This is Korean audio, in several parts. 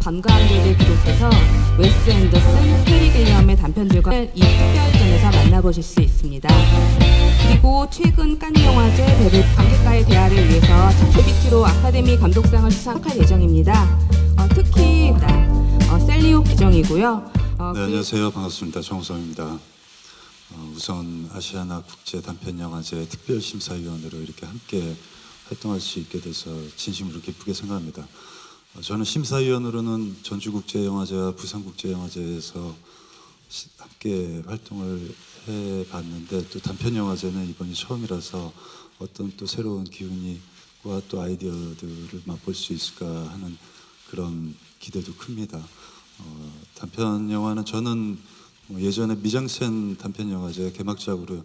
관광객을 비롯해서 웨스 앤더슨, 테리 길리엄의 단편들과 이 특별전에서 만나보실 수 있습니다. 그리고 최근 칸 영화제 배를 관객과의 대화를 위해서 조비치로 아카데미 감독상을 수상할 예정입니다. 어, 특히 어, 셀리오 기정이고요. 어, 네, 그- 안녕하세요. 반갑습니다. 정우성입니다. 어, 우선 아시아나 국제 단편 영화제 특별 심사위원으로 이렇게 함께 활동할 수 있게 돼서 진심으로 기쁘게 생각합니다. 어, 저는 심사위원으로는 전주국제영화제와 부산국제영화제에서 시- 함께 활동을 해봤는데 또 단편 영화제는 이번이 처음이라서 어떤 또 새로운 기운이와 또 아이디어들을 맛볼 수 있을까 하는 그런 기대도 큽니다. 어, 단편 영화는 저는 뭐 예전에 미장센 단편 영화제 개막작으로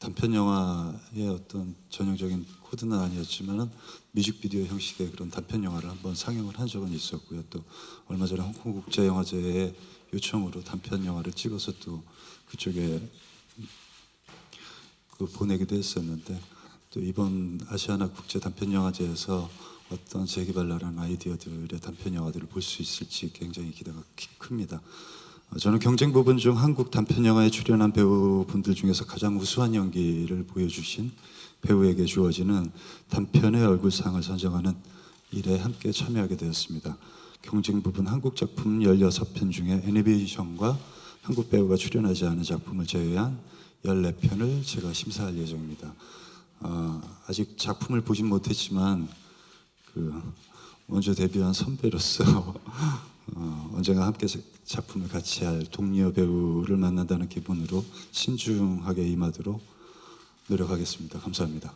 단편 영화의 어떤 전형적인 코드는 아니었지만은 뮤직비디오 형식의 그런 단편 영화를 한번 상영을 한 적은 있었고요. 또 얼마 전에 홍콩 국제 영화제의 요청으로 단편 영화를 찍어서 또 그쪽에 그 보내기도 했었는데 또 이번 아시아나 국제 단편 영화제에서 어떤 재개발 나라는 아이디어들의 단편 영화들을 볼 수 있을지 굉장히 기대가 키- 큽니다. 어, 저는 경쟁 부분 중 한국 단편 영화에 출연한 배우분들 중에서 가장 우수한 연기를 보여주신 배우에게 주어지는 단편의 얼굴상을 선정하는 일에 함께 참여하게 되었습니다. 경쟁 부분 한국 작품 16편 중에 애니메이션과 한국 배우가 출연하지 않은 작품을 제외한 14편을 제가 심사할 예정입니다. 어, 아직 작품을 보진 못했지만 그 먼저 데뷔한 선배로서 어, 언젠가 함께 자- 작품을 같이 할 동료 배우를 만난다는 기분으로 신중하게 임하도록 노력하겠습니다. 감사합니다.